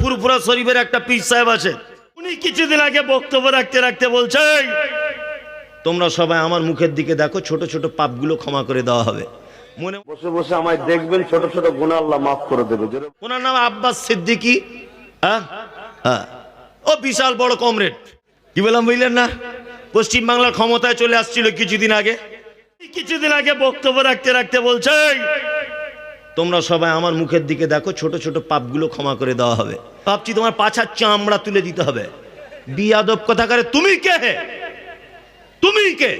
ফুরফুরা শরীফের একটা পীর সাহেব আছে। উনি কিছুদিন আগে বক্তব্য রাখতে রাখতে বলছে "এই, তোমরা সবাই আমার মুখের দিকে দেখো ছোট ছোট পাপগুলো ক্ষমা করে দেওয়া হবে। মনে বসে বসে আমায় দেখবেন ছোট ছোট গুণা আল্লাহ মাফ করে দেবে। ওনার নাম আব্বাস সিদ্দিকি। হ্যাঁ? হ্যাঁ। ও বিশাল বড় কমরেড। কি বললাম বুঝলেন না? পশ্চিম বাংলার ক্ষমতায় চলে আসছিল কিছুদিন আগে। কিছুদিন আগে বক্তব্য রাখতে রাখতে বলছে "এই, তোমরা সবাই আমার মুখের দিকে দেখো, ছোট ছোট পাপগুলো ক্ষমা করে দেওয়া হবে। ভাবছি তোমার পাছার চামড়া তুলে দিতে হবে। বিয়াদব কথা করে তুমি কে তুমি কে?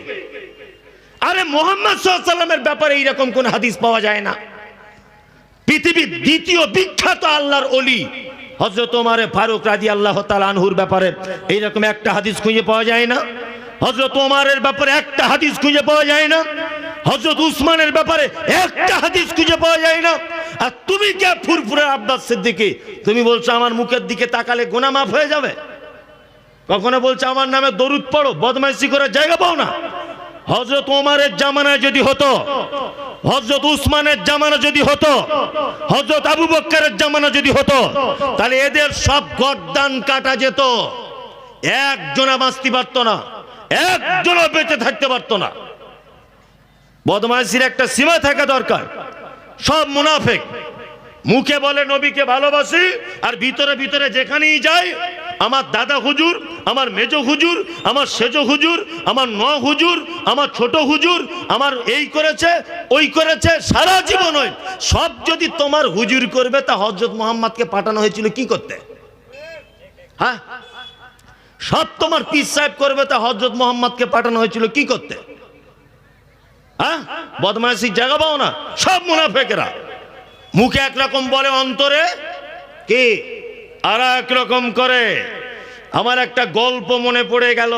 আরে মোহাম্মদ সাল্লামের ব্যাপারে এইরকম কোন হাদিস পাওয়া যায় না। পৃথিবীর দ্বিতীয় বিখ্যাত আল্লাহর অলি হজরত ওমারে ফারুক রাজি আল্লাহ আনহুর ব্যাপারে এইরকম একটা হাদিস খুঁজে পাওয়া যায় না। হজরত ওমারের ব্যাপারে একটা হাদিস খুঁজে পাওয়া যায় না। হজরত উসমানের ব্যাপারে একটা হাদিস খুঁজে পাওয়া যায় না। আর তুমি কে ফুরফুরে আব্বাস সিদ্দিকি? তুমি বলছো আমার মুখের দিকে তাকালে গোনা মাফ হয়ে যাবে। কখনো বলছে আমার নামে দরুদ পড়ো, বদমাইশি করে জায়গা পাও না। হজরত ওমারের জামানায় যদি হতো হজরত উসমানের জামানা যদি হতো হজরত আবু বক্করের জামানা যদি হতো, তাহলে এদের সব গর্দান কাটা যেত। একজনা বাঁচতে পারতো না, একজনও বেঁচে থাকতে পারতো না। বদমাইশির একটা সীমা থাকা দরকার। সব মুনাফেক। মুখে বলে, নবীকে ভালোবাসি, আর ভিতরে ভিতরে যেখানেই যায় আমার দাদা হুজুর, আমার মেজ হুজুর, আমার সেজ হুজুর, আমার ন হুজুর, আমার ছোট হুজুর, আমার এই করেছে, ওই করেছে, সারা জীবন সব যদি তোমার হুজুর করবে, তা হজরত মোহাম্মদকে পাঠানো হয়েছিল কি করতে? হ্যাঁ? সব তোমার পিস সাহেব করবে, তা হজরত মোহাম্মদকে পাঠানো হয়েছিল কি করতে? হ্যাঁ? জায়গা পাও না। সব মুনাফেকেরা। মুখে একরকম বলে অন্তরে, কি? আর একরকম করে। আমার একটা গল্প মনে পড়ে গেল।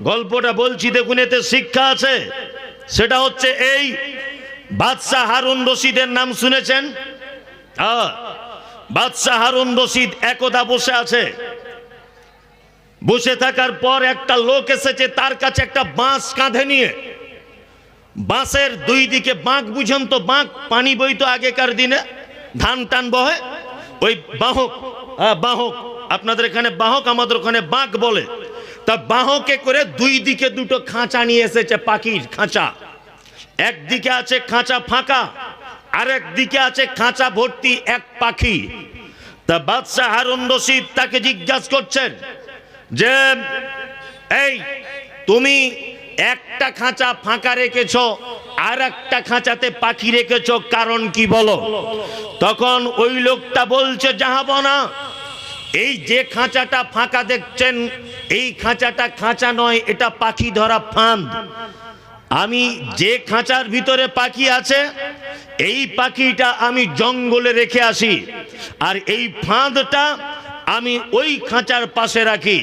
গল্পটা বলছি, দেখুন, এতে শিক্ষা আছে। সেটা হচ্ছে এই বাদশাহ হারুন রশিদের নাম শুনেছেন? হ্যাঁ। বাদশাহ হারুন রশিদ একদা বসে আছে। বসে থাকার পর একটা লোক এসেছে, তার কাছে একটা বাঁশ কাঁধে নিয়ে। বাঁশের দুই দিকে বাঁক বুঝেন তো বাঁক পানি বইতো আগেকার দিনে ধান টান বহে। ওই বাহক হ্যাঁ, বাহক আপনাদের এখানে বাহক আমাদের ওখানে বাঁক বলে। তা বাহকে করে দুই দিকে দুটো খাঁচা নিয়ে এসেছে পাখির খাঁচা। একদিকে আছে খাঁচা ফাঁকা আরেক দিকে আছে খাঁচা ভর্তি এক পাখি। তা বাদশাহ হারুন রশিদ তাকে জিজ্ঞাসা করছেন যে এই তুমি একটা খাঁচা ফাঁকা রেখেছ আর একটা খাঁচাতে পাখি রেখেছ, কারণ কি বলো? তখন ওই লোকটা বলছে যাহাবনা এই যে খাঁচাটা ফাঁকা দেখছেন, এই খাঁচাটা খাঁচা নয়, এটা পাখি ধরা ফাঁদ। আমি যে খাঁচার ভিতরে পাখি আছে, এই পাখিটা আমি জঙ্গলে রেখে আসি, আর এই ফাঁদটা আমি ওই খাঁচার পাশে রাখি।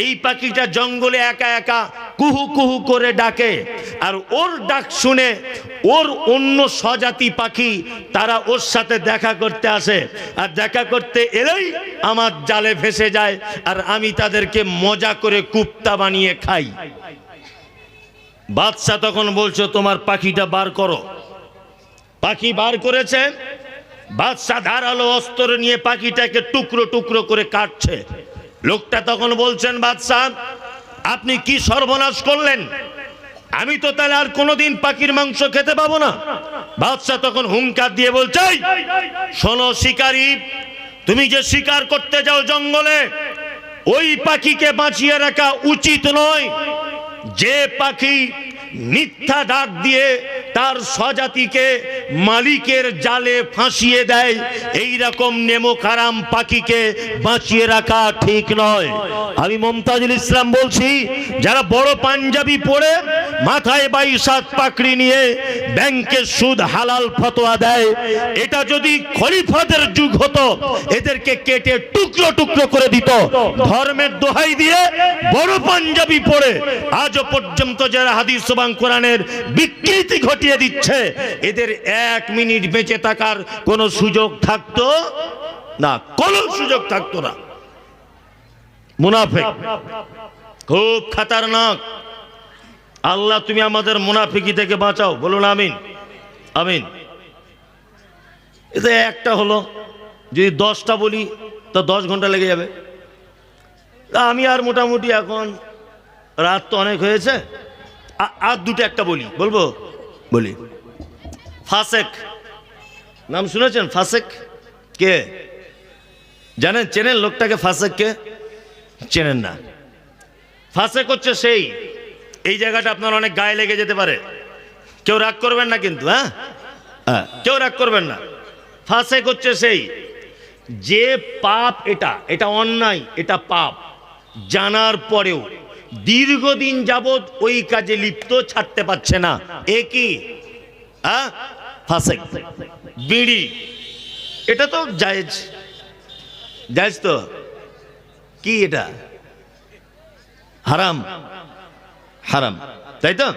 এই পাখিটা জঙ্গলে একা একা কুহু কুহু করে ডাকে। আর ওর ডাক শুনে ওর অন্য স্বজাতি পাখি তারা ওর সাথে দেখা করতে আসে। আর দেখা করতে এলেই আমার জালে ভেসে যায় আর আমি তাদেরকে মজা করে কুপ্তা বানিয়ে খাই। বাদশাহ তখন বলছো, তোমার পাখিটা বার করো। পাখি বার করেছে বাদশাহ ধারালো অস্ত্র নিয়ে পাখিটাকে টুকরো টুকরো করে কাটছে। লোকটা তখন বলছেন, বাদশাহ, আপনি কি সর্বনাশ করলেন? আমি তো তাহলে আর কোনোদিন পাখির মাংস খেতে পাবো না। বাদশাহ তখন হুঙ্কার দিয়ে বলছে শোনো শিকারী, তুমি যে শিকার করতে যাও জঙ্গলে, ওই পাখিকে বাঁচিয়ে রাখা উচিত নয়। যে পাখি মিথ্যা ডাক দিয়ে তার স্বজাতিকে মালিকের জালে ফাঁসিয়ে দেয়। এই রকম নেমো কারাম পাখিকে বাঁচিয়ে রাখা ঠিক নয়। আমি মমতাজুল ইসলাম বলছি, যারা বড় পাঞ্জাবি পরে মাথায় বাই সাত পাকড়ি নিয়ে ব্যাংকের সুদ হালাল ফতোয়া দেয়, এটা যদি খলিফাদের যুগ হতো, এদেরকে কেটে টুকরো টুকরো করে দিত। ধর্মের দোহাই দিয়ে বড় পাঞ্জাবি পরে আজও পর্যন্ত যারা হাদিস সুবাং কোরআনের বিকৃতি ঘটিয়ে দিচ্ছে। এদের এক মিনিট বেঁচে থাকার কোনো সুযোগ থাকতো না, কোনো সুযোগ থাকতো না। মুনাফেক, খুব খাতারনাক। আল্লাহ, তুমি আমাদের মুনাফিকি থেকে বাঁচাও। বলুন, আমিন। আমিন। এতে একটা হলো, যদি দশটা বলি, তো দশ ঘণ্টা লেগে যাবে। আমি আর মোটামুটি এখন, রাত তো অনেক হয়েছে। আর দুটো একটা বলি, বলব? বলি। ফাসেক। নাম শুনেছেন ফাসেক? কে? জানেন চেনেন লোকটাকে ফাসেক কে চেনেন না। ফাসেক হচ্ছে সেই। এই জায়গাটা আপনার অনেক গায়ে লেগে যেতে পারে। কেউ রাগ করবেন না কিন্তু হ্যাঁ? হ্যাঁ। কেউ রাগ করবেন না। ফাসেক হচ্ছে সেই। যে পাপ এটা এটা অন্যায় এটা পাপ। জানার পরেও দীর্ঘদিন যাবৎ ওই কাজে লিপ্ত ছাড়তে পারছে না। এ কি? বিড়ি। এটা তো জায়েজ। জায়েজ তো? কি এটা? হারাম। হারাম। তাই তো?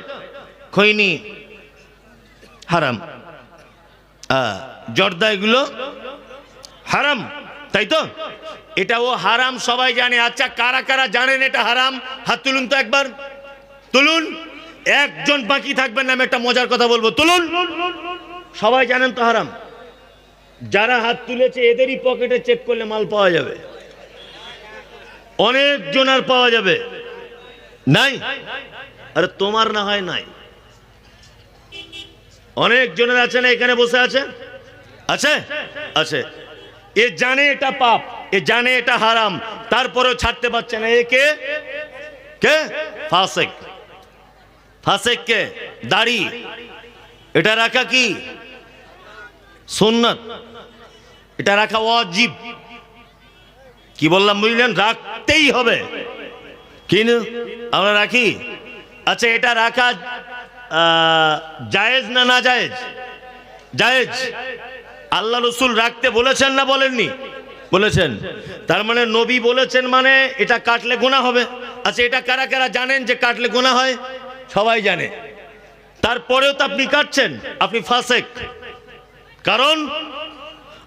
খৈনি। হারাম। জর্দা এগুলো? হারাম। তাই তো? এটা ও হারাম, সবাই জানে। আচ্ছা কারা কারা জানেন এটা হারাম? হাত তুলুন তো একবার। তুলুন। একজন বাকি থাকবেন না, আমি একটা মজার কথা বলব। তুলুন। সবাই জানেন তো হারাম। যারা হাত তুলেছে, এদেরই পকেটে চেক করলে মাল পাওয়া যাবে। অনেক জনার পাওয়া যাবে। নাই? আরে, তোমার না হয় নাই। অনেক জনের আছে না, এখানে বসে আছে? আছে? আছে। এ জানে এটা পাপ, এ জানে এটা হারাম, তারপরেও ছাড়তে পারছে না। একে কে? ফাসেক। ফাসেক কে? দাড়ি। এটা রাখা কি? সুন্নত। এটা রাখা অজীব কি বললাম বুঝলেন? রাখতেই হবে। কিন্তু আমরা রাখি? আচ্ছা এটা রাখা জায়েজ না না জায়েজ জায়েজ। আল্লাহ রসুল রাখতে বলেছেন না বলেননি? বলেছেন। তার মানে নবী বলেছেন মানে এটা কাটলে গোনা হবে। আচ্ছা এটা কারা কারা জানেন যে কাটলে গোনা হয়? সবাই জানে। তারপরেও তো আপনি কাটছেন, আপনি ফাসেক। কারণ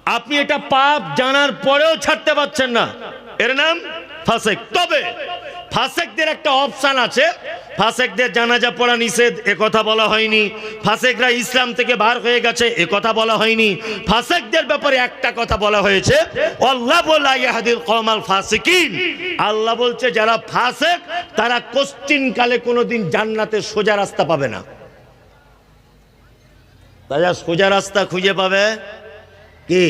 আপনি এটা পাপ জানার পরেও ছাড়তে পারছেন না। এর নাম ফাসেক। তবে ফাসেকদের একটা অপশান আছে। ফাসেকদের জানাজা পড়া নিষেধ কথা বলা হয়নি। ফাসেকরা ইসলাম থেকে বার হয়ে গেছে, এ কথা বলা হয়নি। ফাসেকদের ব্যাপারে একটা কথা বলা হয়েছে, আল্লাহ বলছে, যারা ফাসেক, তারা কোশ্চিন কালে কোনোদিন জান্নাতে সোজা রাস্তা পাবে না। তারা সোজা রাস্তা খুঁজে পাবে কি?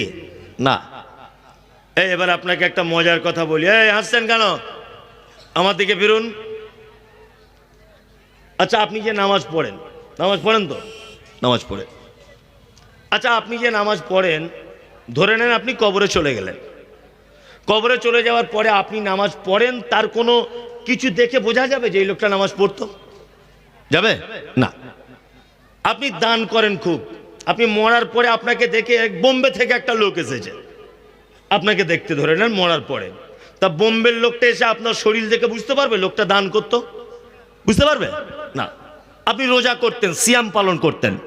না। এই, এবার আপনাকে একটা মজার কথা বলি। এই, হাসছেন কেন? আমার দিকে ফিরুন। আচ্ছা আপনি যে নামাজ পড়েন নামাজ পড়েন তো? নামাজ পড়ে। আচ্ছা আপনি যে নামাজ পড়েন, ধরে নেন আপনি কবরে চলে গেলেন। কবরে চলে যাওয়ার পরে আপনি নামাজ পড়েন, তার কোনো কিছু দেখে বোঝা যাবে যে এই লোকটা নামাজ পড়তো? যাবে? না। আপনি দান করেন খুব। আপনি মরার পরে আপনাকে দেখে এক বোম্বে থেকে একটা লোক এসেছে। আপনাকে দেখতে ধরে নেন মরার পরে। তা বোম্বের লোকটা এসে আপনার শরীর দেখে বুঝতে পারবে লোকটা দান করতো? বুঝতে পারবে? না। আপনি রোজা করতেন, সিয়াম পালন করতেন।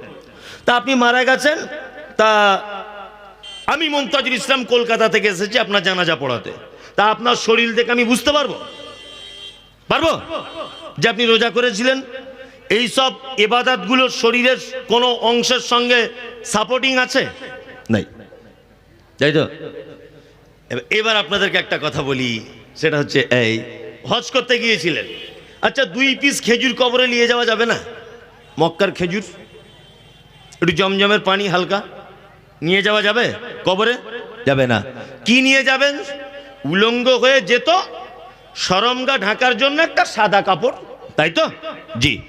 তা আপনি মারা গেছেন, তা আমি মমতাজুল ইসলাম কলকাতা থেকে এসেছি আপনার জানাজা পড়াতে। তা আপনার শরীর দেখে আমি বুঝতে পারব? পারব? যে আপনি রোজা করেছিলেন, এই সব এবাদাতগুলো শরীরের কোনো অংশের সঙ্গে সাপোর্টিং আছে? নাই। তাই তো। এবার- আপনাদেরকে একটা কথা বলি, সেটা হচ্ছে, এই, হজ করতে গিয়েছিলেন। আচ্ছা দুই পিস খেজুর কবরে নিয়ে যাওয়া যাবে না? মক্কার খেজুর, একটু জমজমের পানি হালকা, নিয়ে যাওয়া যাবে? কবরে? যাবে না। কি নিয়ে যাবেন? উলঙ্গ হয়ে যেত, সরমগা ঢাকার জন্য একটা সাদা কাপড়, তাই তো? জি।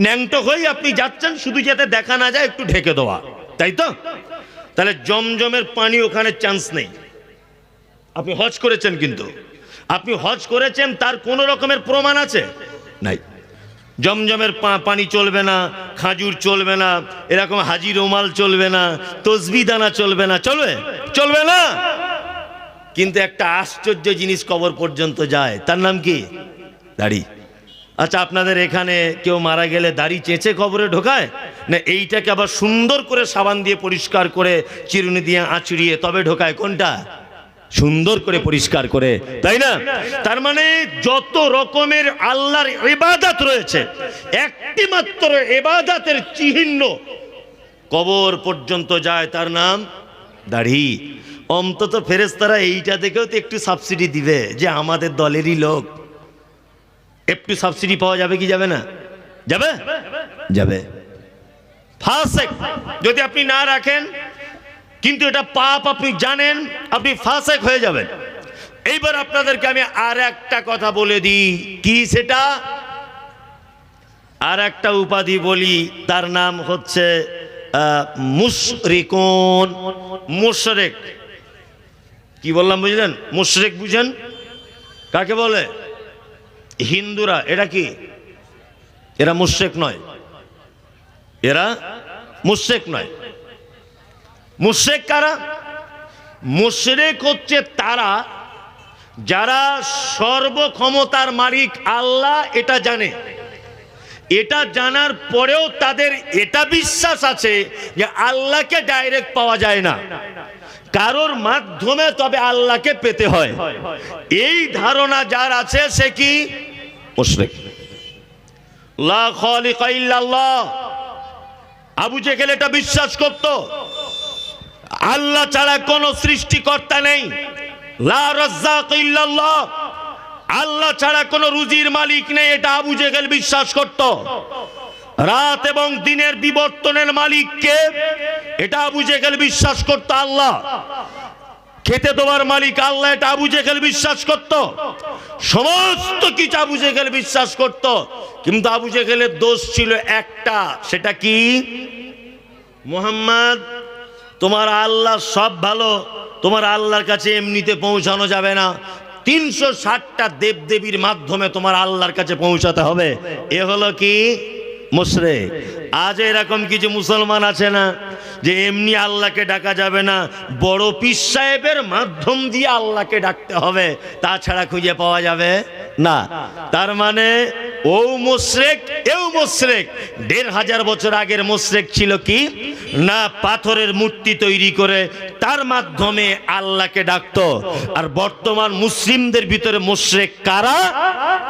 ন্যাংটো হয়ে আপনি যাচ্ছেন, শুধু যাতে দেখা না যায়, একটু ঢেকে দেওয়া, তাই তো? তাহলে জমজমের পানি ওখানে চান্স নেই। আপনি হজ করেছেন কিন্তু। আপনি হজ করেছেন, তার কোনো রকমের প্রমাণ আছে? নাই। জমজমের পানি চলবে না, খাজুর চলবে না, এরকম হাজি রুমাল চলবে না তসবি দানা চলবে না। চলবে? চলবে না। কিন্তু একটা আশ্চর্য জিনিস কবর পর্যন্ত যায়। তার নাম কি? দাড়ি। আচ্ছা আপনাদের এখানে কেউ মারা গেলে দাড়ি চেঁচে কবরে ঢোকায়? না, এইটাকে আবার সুন্দর করে সাবান দিয়ে পরিষ্কার করে চিরুনি দিয়ে আঁচড়িয়ে তবে ঢোকায়? কোনটা? সুন্দর করে পরিষ্কার করে তাই না? তার মানে যত রকমের আল্লাহর এবাদাত রয়েছে একটি মাত্র এবাদাতের চিহ্ন কবর পর্যন্ত যায় তার নাম দাড়ি। অন্তত ফেরেস্তারা এইটা দেখেও তো একটু সাবসিডি দিবে যে আমাদের দলেরই লোক। একটু সাবসিডি পাওয়া যাবে কি যাবে না? যাবে? যাবে ফাসেক যদি আপনি না রাখেন কিন্তু এটা পাপ, আপনি জানেন, আপনি ফাঁসেক হয়ে যাবেন। এইবার আপনাদেরকে আমি আর একটা কথা বলে দিই। কি সেটা? আর একটা উপাধি বলি, তার নাম হচ্ছে মুশরিকুন। মুশরেক। কি বললাম বুঝলেন? মুশরেক বুঝেন? কাকে বলে? হিন্দুরা। এটা কি? এরা মুশরেক নয়। এরা মুশরেক নয়। মুশরেক কারা মুশরেক হচ্ছে তারা যারা সর্বক্ষমতার মালিক আল্লাহ এটা জানে। এটা জানার পরেও তাদের এটা বিশ্বাস আছে যে আল্লাহকে ডাইরেক্ট পাওয়া যায় না। কারোর মাধ্যমে তবে আল্লাহকে পেতে হয়। এই ধারণা যার আছে সে কি? আবু জেহেল এটা বিশ্বাস করত। আল্লাহ ছাড়া কোনো সৃষ্টিকর্তা নেই। আল্লাহ ছাড়া কোনো রুজির মালিক নেই, এটা আবু জেহেল বিশ্বাস করত। রাত এবং দিনের বিবর্তনের মালিককে এটা আবু জেহেল বিশ্বাস করত আল্লাহ। খেতে দেওয়ার মালিক আল্লাহ, এটা আবু জেহেল বিশ্বাস করত। সমস্ত কিছু আবু জেহেল বিশ্বাস করত। কিন্তু আবু জেহেলের দোষ ছিল একটা, সেটা কি? মোহাম্মদ তোমার আল্লাহ সব ভালো, তোমার আল্লাহর কাছে এমনিতে পৌঁছানো যাবে না। তিনশো ষাটটা দেবদেবীর মাধ্যমে তোমার আল্লাহর কাছে পৌঁছাতে হবে। এ হলো কি? মুশরে আজ এরকম কিছু মুসলমান আছে না যে এমনি আল্লাহকে ডাকা যাবে না, বড় পীর সাহেবের মাধ্যম দিয়ে আল্লাহকে ডাকতে হবে, তাছাড়া খুঁজে পাওয়া যাবে না। তার মানে ও মুশরেক, এও মুশরেক, দেড় হাজার বছর আগের মুশরেক ছিল কি? না, পাথরের মূর্তি তৈরি করে তার মাধ্যমে আল্লাহকে ডাকতো। আর বর্তমান মুসলিমদের ভিতরে মুশরেক কারা?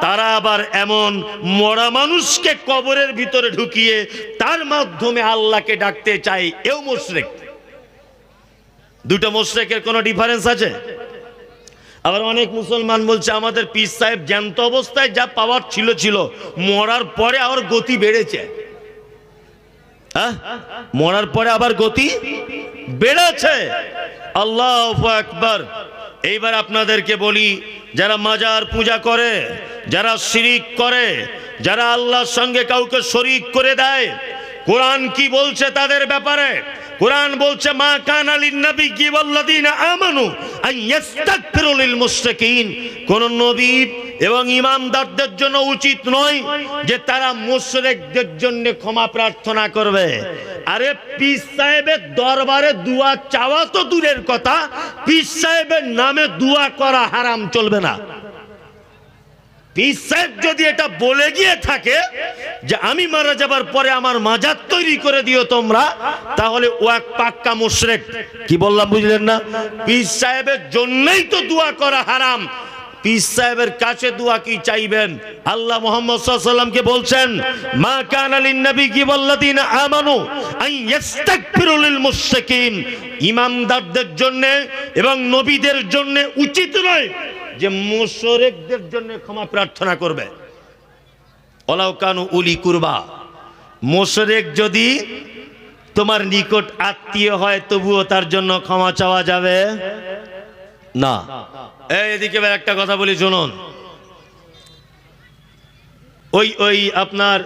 তারা আবার এমন মরা মানুষকে কবরের ভিতরে ঢুকিয়ে তার মাধ্যমে আল্লাহকে ডাকতে চাই এও মুশরেক। দুটো মুশরেকের কোনো ডিফারেন্স আছে? আবার অনেক মুসলমান বলছে, আমাদের পীর সাহেব জ্যান্ত অবস্থায় যা পাওয়ার ছিল ছিল, মরার পরে আবার গতি বেড়েছে। হ্যাঁ? মরার পরে আবার গতি বেড়েছে। আল্লাহ আকবার। এইবার আপনাদেরকে বলি, যারা মাজার পূজা করে, যারা শিরিক করে, যারা আল্লাহর সঙ্গে কাউকে শরিক করে দেয় কোরআন কি বলছে তাদের ব্যাপারে? কোরআন বলছে, মা কান আলিন নবী কি বল্লাদিনা আমানু লিল মুশরিকিন। কোন নবী এবং ইমামদারদের জন্য উচিত নয় যে তারা মুশরিকদের জন্য ক্ষমা প্রার্থনা করবে। আরে পীর সাহেবের দরবারে দোয়া চাওয়া তো দূরের কথা, পীর সাহেবের নামে দোয়া করা হারাম চলবে না। পীর সাহেব যদি এটা বলে গিয়ে থাকে যে আমি মারা যাবার পরে আমার মাজার তৈরি করে দিও তোমরা, তাহলে ও এক পাক্কা মুশরেক। কি বললাম বুঝলেন না? পীর সাহেবের জন্যই তো দোয়া করা হারাম। সাহেবের কাছে কি চাইবেন? বলছেন, মা কান নবী কি ইমামদারদের জন্য এবং নবীদের জন্য উচিত নয় যে মুশরিকদের জন্য ক্ষমা প্রার্থনা করবে। ওলাও কানু উলি কুরবা। মোশরেক যদি তোমার নিকট আত্মীয় হয়, তবুও তার জন্য ক্ষমা চাওয়া যাবে? না। এদিকে একটা কথা বলি, শুনুন। ওই ওই আপনার